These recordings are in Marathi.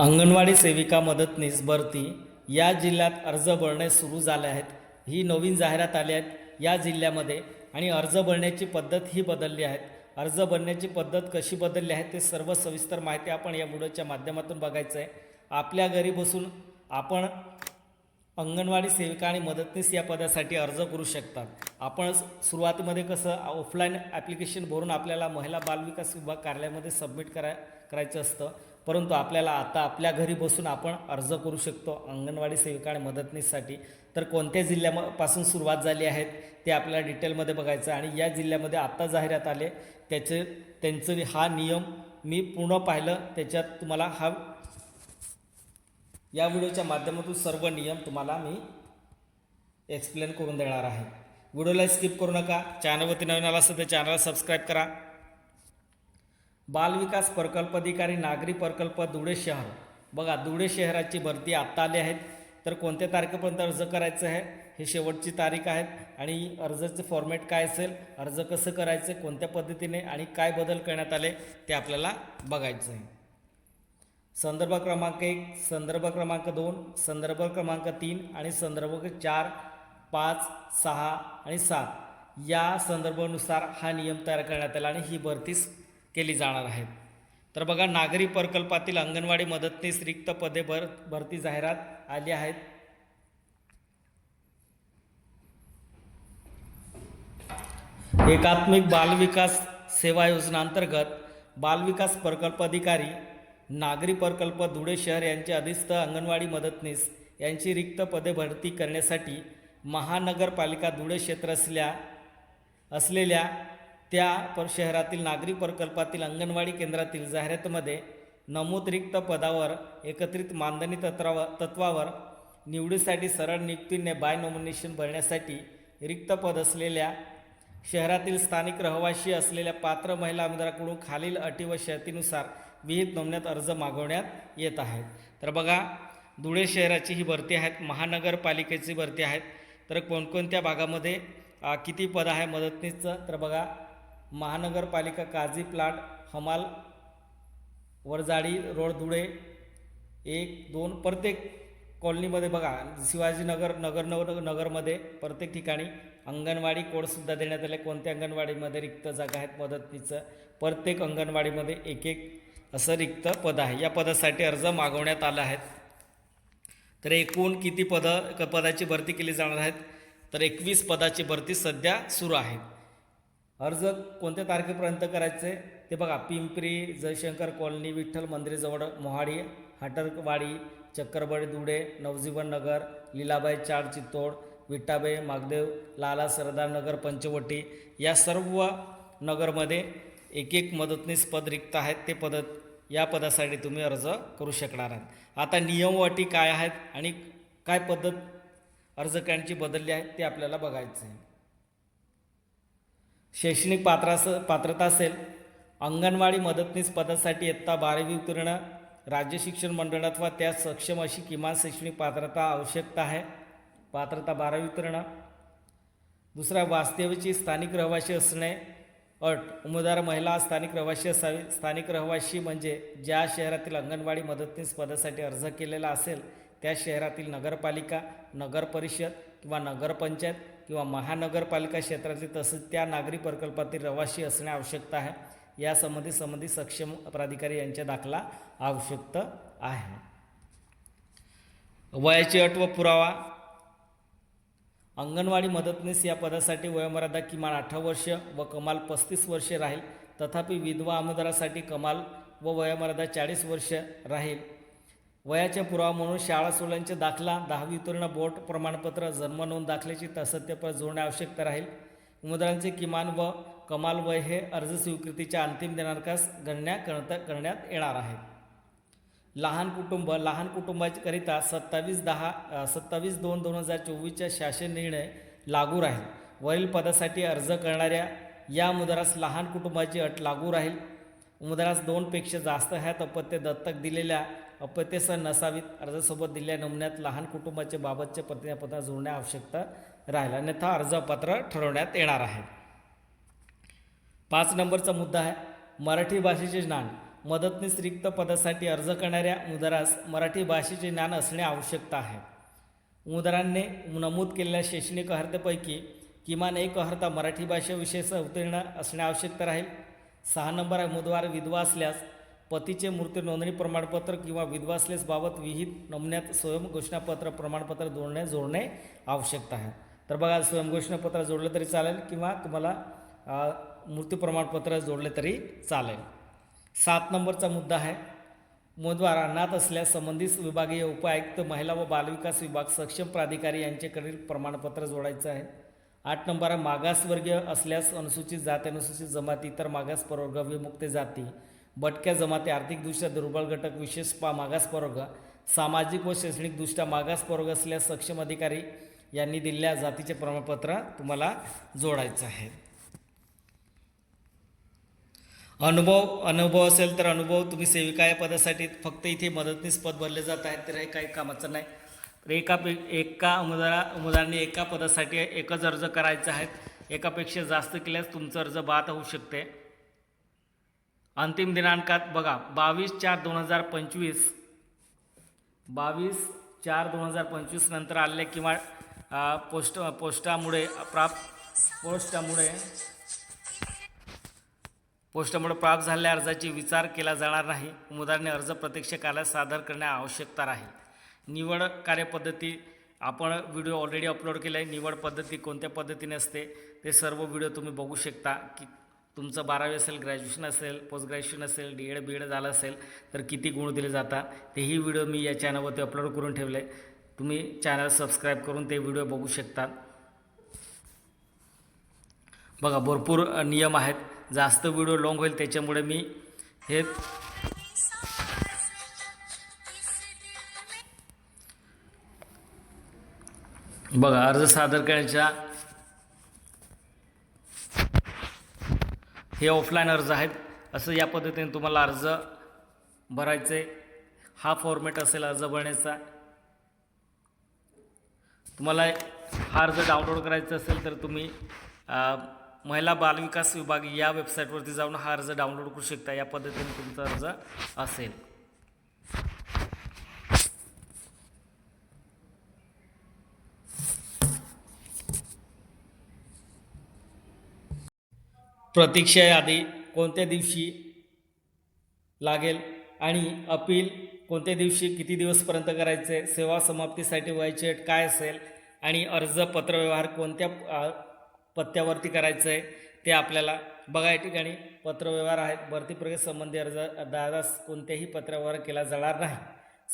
अंगणवाडी सेविका मदतनीस भरती या जिल्ह्यात अर्ज भरणे सुरू झाले आहेत. ही नवीन जाहिरात आली आहेत या जिल्ह्यामध्ये आणि अर्ज भरण्याची पद्धत ही बदलली आहे. अर्ज भरण्याची पद्धत कशी बदलली आहे ते सर्व सविस्तर माहिती आपण या व्हिडिओच्या माध्यमातून बघायचं आहे. आपल्या घरी बसून आपण अंगणवाडी सेविका आणि मदतनीस या पदासाठी अर्ज करू शकतात. आपण सुरुवातीमध्ये कसं ऑफलाईन ॲप्लिकेशन भरून आपल्याला महिला बालविकास विभाग कार्यालयामध्ये सबमिट कराय करायचं असतं. परंतु आपल्याला आता आपल्या घरी बसून आपण अर्ज करू शकतो अंगणवाडी सेविका आणि मदतनीससाठी. तर कोणत्या जिल्ह्यापासून सुरुवात झाली आहेत ते आपल्याला डिटेलमध्ये बघायचं आणि या जिल्ह्यामध्ये आत्ता जाहिरात आले त्याचे त्यांचं हा नियम मी पूर्ण पाहिलं. त्याच्यात तुम्हाला हा या व्हिडिओच्या माध्यमातून सर्व नियम तुम्हाला मी एक्सप्लेन करून देणार आहे. व्हिडिओला स्किप करू नका. चॅनलवरती नवीन आला असेल तर चॅनलला सबस्क्राईब करा. बालविकास प्रकल्प अधिकारी नागरी प्रकल्प धुळे शहर. बघा धुळे शहराची भरती आत्ता आली आहेत तर कोणत्या तारखेपर्यंत अर्ज करायचं आहे? हे शेवटची तारीख आहे. आणि अर्जाचं फॉर्मॅट काय असेल? अर्ज कसं करायचं? कोणत्या पद्धतीने आणि काय बदल करण्यात आले? ते आपल्याला बघायचं आहे. संदर्भ क्रमांक एक संदर्भ क्रमांक दोन संदर्भ क्रमांक तीन आणि संदर्भ चार पाच सहा आणि सात. या संदर्भानुसार हा नियम तयार करण्यात आला आणि ही भरतीस केली जाणार आहेत. तर बघा नागरी प्रकल्पातील अंगणवाडी मदतनीस रिक्त पदे भर भरती जाहिरात आली आहेत. एकात्मिक बालविकास सेवा योजना अंतर्गत बालविकास प्रकल्प अधिकारी नागरी प्रकल्प धुळे शहर यांचे अधिस्थ अंगणवाडी मदतनीस यांची रिक्त पदे भरती करण्यासाठी महानगरपालिका धुळे क्षेत्र असल्या असलेल्या त्या पर शहरातील नागरी प्रकल्पातील अंगणवाडी केंद्रातील जाहिरातीमध्ये नमूद रिक्त पदावर एकत्रित मानधनी तत्वावर तत्वावर निवडीसाठी सरळ नियुक्तीने बाय नॉमिनेशन भरण्यासाठी रिक्त पद असलेल्या शहरातील स्थानिक रहिवाशी असलेल्या पात्र महिला आमदाराकडून खालील अटी व शर्तीनुसार विहित नोंदण्यात अर्ज मागवण्यात येत आहेत. तर बघा धुळे शहराची ही भरती आहेत महानगरपालिकेची भरती आहेत. तर कोणकोणत्या भागामध्ये किती पद आहे मदतनीसचं? तर बघा महानगरपालिका काझी प्लाट हमाल वरजाडी रोड धुळे एक दोन प्रत्येक कॉलनीमध्ये बघा शिवाजीनगर नगर नगर नगरमध्ये प्रत्येक ठिकाणी अंगणवाडी कोडसुद्धा देण्यात आले. कोणत्या अंगणवाडीमध्ये रिक्त जागा आहेत मदतीचं? प्रत्येक अंगणवाडीमध्ये एक एक असं रिक्त पद आहे. या पदासाठी अर्ज मागवण्यात आले आहेत तर एकूण किती पदं क पदाची भरती केली जाणार आहेत? तर एकवीस पदाची भरती सध्या सुरू आहे. अर्ज कोणत्या तारखेपर्यंत करायचे? ते बघा पिंपरी जयशंकर कॉलनी विठ्ठल मंदिराजवळ मोहाडी हाटरवाडी चक्करबाडी धुळे नवजीवन नगर लीलाबाई चार चित्तोड विट्टाबाई मागदेव लाला सरदार नगर पंचवटी या सर्व नगरमध्ये एक एक मदतनीस पद रिक्त आहेत. ते पद या पदासाठी तुम्ही अर्ज करू शकणार आहात. आता नियम अटी काय आहेत आणि काय पद्धत अर्ज करण्याची बदलली आहे ते आपल्याला बघायचं आहे शैक्षणिक पात्रास पात्रता असेल अंगणवाडी मदतनीस पदासाठी इयत्ता बारावी उत्तीर्ण राज्य शिक्षण मंडळ अथवा त्यास सक्षम अशी किमान शैक्षणिक पात्रता आवश्यकता आहे. पात्रता बारावी उत्तीर्ण. दुसरा वास्तव्याची स्थानिक रहिवासी असणे. अट उमेदवार महिला स्थानिक रहिवाशी असावी. स्थानिक रहिवाशी म्हणजे ज्या शहरातील अंगणवाडी मदतनीस पदासाठी अर्ज केलेला असेल त्या शहरातील नगरपालिका नगरपरिषद किंवा नगरपंचायत किंवा महानगरपालिका क्षेत्रातील तसेच त्या नागरी प्रकल्पातील रवाशी असणे आवश्यकता आहे. यासंबंधी संबंधित सक्षम प्राधिकारी यांच्या दाखला आवश्यकता आहे. वयाची अट व पुरावा. अंगणवाडी मदतनीस या पदासाठी वयोमर्यादा किमान अठरा वर्ष व कमाल पस्तीस वर्षे राहील. तथापि विधवा आमदारासाठी कमाल व वयोमर्यादा चाळीस वर्ष राहील. वयाच्या पुरावा म्हणून शाळा सोलांचे दाखला दहावी उत्तीर्ण बोर्ड प्रमाणपत्र जन्म नोंद दाखल्याची तसत्यपर जोडणे आवश्यकता राहील. उमेदवारांचे किमान व कमाल वय हे अर्ज स्वीकृतीच्या अंतिम दिनांकास गणना करत करण्यात येणार आहे. लहान कुटुंब लहान कुटुंबाकरिता सत्तावीस दहा सत्तावीस दोन दोन हजार चोवीसच्या शासन निर्णय लागू राहील. वरील पदासाठी अर्ज करणाऱ्या या उमेदवारास लहान कुटुंबाची अट लागू राहील. उमेदवारास दोनपेक्षा जास्त ह्यात अपत्य दत्तक दिलेल्या अपत्यसह नसावीत. अर्जासोबत दिलेल्या नमुन्यात लहान कुटुंबाचे बाबतचे प्रतिज्ञापत्र जुळणे आवश्यकता राहील. अन्यथा अर्जपत्र ठरवण्यात येणार आहे. पाच नंबरचा मुद्दा आहे. मराठी भाषेचे ज्ञान. मदतनीस रिक्त पदासाठी अर्ज करणाऱ्या उमेदवारास मराठी भाषेचे ज्ञान असणे आवश्यकता आहे. उमेदवारांनी नमूद केलेल्या शैक्षणिक अर्हतेपैकी किमान एक अर्हता मराठी भाषेविषयीचा उत्तीर्ण असणे आवश्यकता राहील. सहा नंबर उमेदवार विधवा असल्यास पतीचे मृत्यू नोंदणी प्रमाणपत्र किंवा विधवासलेसबाबत विहित नमुन्यात स्वयंघोषणापत्र प्रमाणपत्र जोडणे जोडणे आवश्यकता आहे. तर बघा स्वयंघोषणापत्र जोडलं तरी चालेल किंवा तुम्हाला मृत्यू प्रमाणपत्र जोडले तरी चालेल. सात नंबरचा मुद्दा आहे. उमेदवार अनाथ असल्यास संबंधित विभागीय उपायुक्त महिला व बालविकास विभाग सक्षम प्राधिकारी यांच्याकडील प्रमाणपत्र जोडायचं आहे. आठ नंबर आहे मागासवर्गीय असल्यास अनुसूचित जाती अनुसूचित जमाती इतर मागास प्रवर्ग विमुक्त जाती. भटक्या जमाती आर्थिकदृष्ट्या दुर्बल घटक विशेष पा मागासप्रवर्ग सामाजिक व शैक्षणिकदृष्ट्या मागासप्रवर्ग असल्यास सक्षम अधिकारी यांनी दिलेल्या जातीचे प्रमाणपत्र तुम्हाला जोडायचं आहे. अनुभव अनुभव असेल तर अनुभव तुम्ही सेविका या पदासाठी फक्त इथे मदतनीस पद भरले जात आहेत तर हे काही कामाचं नाही. तर एका पे एका उमेदवारा उमेदवारांनी एका पदासाठी एकच अर्ज करायचा आहे. एकापेक्षा जास्त केल्यास तुमचं अर्ज बाद होऊ शकते. अंतिम दिनांकात बघा बावीस चार दोन हजार पंचवीस बावीस चार दोन हजार पंचवीस नंतर आलेले किंवा पोस्ट पोस्टामुळे प्राप्त पोस्टामुळे पोस्टामुळे प्राप्त झालेल्या अर्जाची विचार केला जाणार नाही. उमेदवाराने अर्ज प्रत्यक्ष कार्यालयात सादर करणे आवश्यकता राहील निवड कार्यपद्धती आपण व्हिडिओ ऑलरेडी अपलोड केला आहे निवड पद्धती कोणत्या पद्धतीने असते ते सर्व व्हिडिओ तुम्ही बघू शकता. की तुमचं बारावी असेल ग्रॅज्युएशन असेल पोस्ट ग्रॅज्युएशन असेल डी एड बी एड झालं असेल तर किती गुण दिले जातात तेही व्हिडिओ मी या चॅनलवरती अपलोड करून ठेवले तुम्ही चॅनल सबस्क्राईब करून ते व्हिडिओ बघू शकता. बघा भरपूर नियम आहेत. जास्त व्हिडिओ लॉंग होईल त्याच्यामुळे मी हे बघा अर्ज सादर करण्याच्या हे ऑफलाईन अर्ज आहेत. असं या पद्धतीने तुम्हाला अर्ज भरायचे. हा फॉर्मॅट असेल अर्ज भरण्याचा. तुम्हाला हा अर्ज डाउनलोड करायचा असेल तर तुम्ही महिला बालविकास विभाग या वेबसाईटवरती जाऊन हा अर्ज डाउनलोड करू शकता. या पद्धतीने तुमचा अर्ज असेल. प्रतीक्षा यादी कोणत्या दिवशी लागेल आणि अपील कोणत्या दिवशी किती दिवसपर्यंत करायचे सेवा समाप्तीसाठी वयाची अट काय असेल आणि अर्ज पत्रव्यवहार कोणत्या पत्त्यावरती करायचं आहे ते आपल्याला बघा. या ठिकाणी पत्रव्यवहार आहेत भरती प्रगती संबंधी अर्ज दादास कोणत्याही पत्रव्यवहार केला जाणार नाही.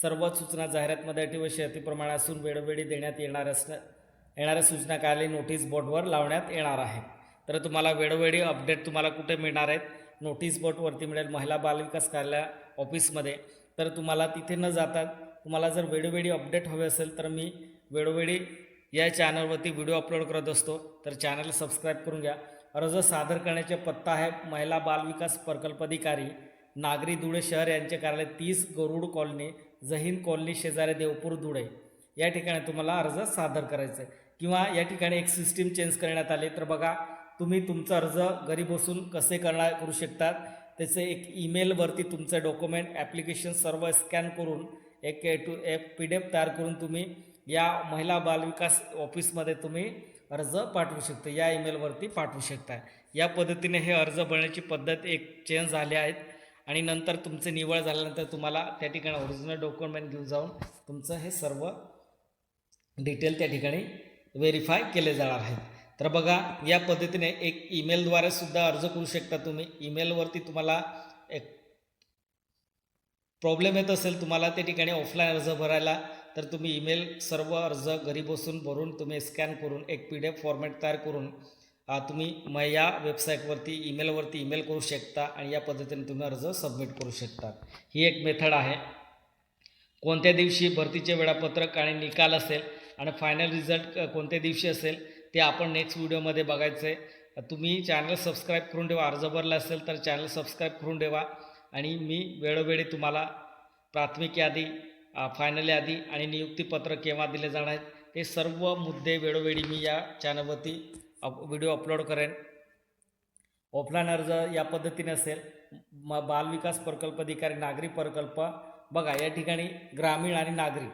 सर्व सूचना जाहिरातमध्ये अटी व शर्तीप्रमाणे असून वेळोवेळी देण्यात येणार असणं येणाऱ्या सूचना कार्यालयीन नोटीस बोर्डवर लावण्यात येणार आहे. तर तुम्हाला वेळोवेळी अपडेट तुम्हाला कुठे मिळणार आहेत? नोटीस बोर्डवरती मिळेल महिला बालविकास कार्यालय ऑफिसमध्ये तर तुम्हाला तिथे न जाता तुम्हाला जर वेळोवेळी अपडेट हवे असेल तर मी वेळोवेळी या चॅनलवरती व्हिडिओ अपलोड करत असतो. तर चॅनल सबस्क्राईब करून घ्या. अर्ज सादर करण्याचे पत्ता आहे महिला बालविकास प्रकल्प अधिकारी नागरी धुळे शहर यांचे कार्यालय तीस गरुड कॉलनी जहीन कॉलनी शेजारी देवपूर धुळे. या ठिकाणी तुम्हाला अर्ज सादर करायचा आहे. किंवा या ठिकाणी एक सिस्टीम चेंज करण्यात आले तर बघा तुम्ही तुमचा अर्ज घरी बसून कसे करणार करू शकतात? त्याचे एक ईमेलवरती तुमचं डॉक्युमेंट ॲप्लिकेशन सर्व स्कॅन करून एक ए टू एक पी डी एफ तयार करून तुम्ही या महिला बालविकास ऑफिसमध्ये तुम्ही अर्ज पाठवू शकता. या ईमेलवरती पाठवू शकता. या पद्धतीने हे अर्ज भरण्याची पद्धत एक चेंज झाली आहेत आणि नंतर तुमचे निवड झाल्यानंतर तुम्हाला त्या ठिकाणी ओरिजिनल डॉक्युमेंट घेऊन जाऊन तुमचं हे सर्व डिटेल त्या ठिकाणी व्हेरीफाय केले जाणार आहेत तर बघा या पद्धतीने एक ईमेलद्वारे सुद्धा अर्ज करू शकता तुम्ही. ईमेलवरती तुम्हाला एक प्रॉब्लेम येत असेल तुम्हाला त्या ठिकाणी ऑफलाईन अर्ज भरायला तर तुम्ही ईमेल सर्व अर्ज घरी बसून भरून तुम्ही स्कॅन करून एक पी डी एफ फॉर्मॅट तयार करून तुम्ही मग या वेबसाईटवरती ईमेलवरती ईमेल करू शकता आणि या पद्धतीने तुम्ही अर्ज सबमिट करू शकता. ही एक मेथड आहे. कोणत्या दिवशी भरतीचे वेळापत्रक आणि निकाल असेल आणि फायनल रिझल्ट कोणत्या दिवशी असेल ते आपण नेक्स्ट व्हिडिओमध्ये बघायचं आहे तुम्ही चॅनल सबस्क्राईब करून ठेवा. अर्ज भरला असेल तर चॅनल सबस्क्राईब करून ठेवा. आणि मी वेळोवेळी तुम्हाला प्राथमिक यादी फायनल यादी आणि नियुक्तीपत्र केव्हा दिले जाणार आहेत ते सर्व मुद्दे वेळोवेळी मी या चॅनलवरती अप व्हिडिओ अपलोड करेन. ऑफलाईन अर्ज या पद्धतीने असेल. म बालविकास प्रकल्प अधिकारी नागरी प्रकल्प. बघा या ठिकाणी ग्रामीण आणि नागरी.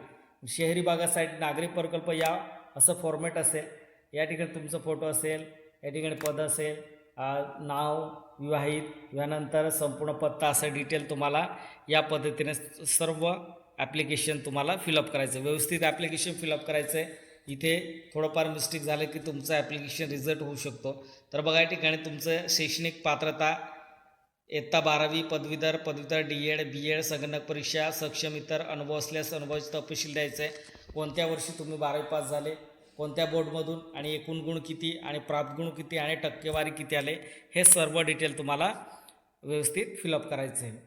शहरी भागासाठी नागरी प्रकल्प या असं फॉर्मॅट असेल. या ठिकाणी तुमचं फोटो असेल या ठिकाणी पद असेल नाव विवाहित यानंतर संपूर्ण पत्ता असं डिटेल तुम्हाला या पद्धतीने सर्व ॲप्लिकेशन तुम्हाला फिलअप करायचं आहे. व्यवस्थित ॲप्लिकेशन फिलअप करायचं आहे इथे थोडंफार मिस्टेक झालं की तुमचं ॲप्लिकेशन रिझल्ट होऊ शकतो. तर बघा या ठिकाणी तुमचं शैक्षणिक पात्रता इयत्ता बारावी पदवीधर पदवीधर डी एड बी एड संगणक परीक्षा सक्षम इतर अनुभव असल्यास अनुभवाचे तपशील द्यायचं आहे कोणत्या वर्षी तुम्ही बारावी पास झाले? कोणत्या बोर्डमधून आणि एकूण गुण किती आणि प्राप्तगुण किती आणि टक्केवारी किती आले हे सर्व डिटेल तुम्हाला व्यवस्थित फिलअप करायचे आहे.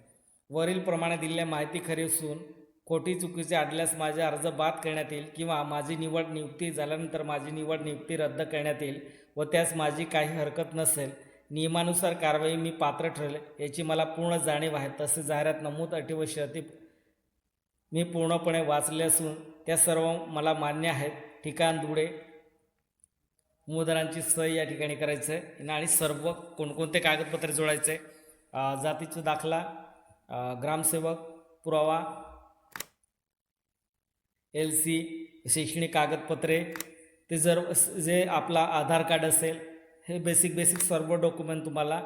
वरील प्रमाणे दिलेल्या माहिती खरी असून खोटी चुकीचे आढळल्यास माझे अर्ज बाद करण्यात येईल किंवा माझी निवड नियुक्ती झाल्यानंतर माझी निवड नियुक्ती रद्द करण्यात येईल व त्यास माझी काही हरकत नसेल नियमानुसार कारवाई मी पात्र ठरेल याची मला पूर्ण जाणीव आहे. तसे जाहिरात नमूद अटी व शर्ती मी पूर्णपणे वाचले असून त्या सर्व मला मान्य आहेत. ठिकाण दुडे उमेदवारांची सही या ठिकाणी करायचं आहे आणि सर्व कोणकोणते कागदपत्रे जोडायचे जातीचा दाखला ग्रामसेवक पुरावा एल सी शैक्षणिक कागदपत्रे ते जर जे आपला आधार कार्ड असेल हे बेसिक बेसिक सर्व डॉक्युमेंट तुम्हाला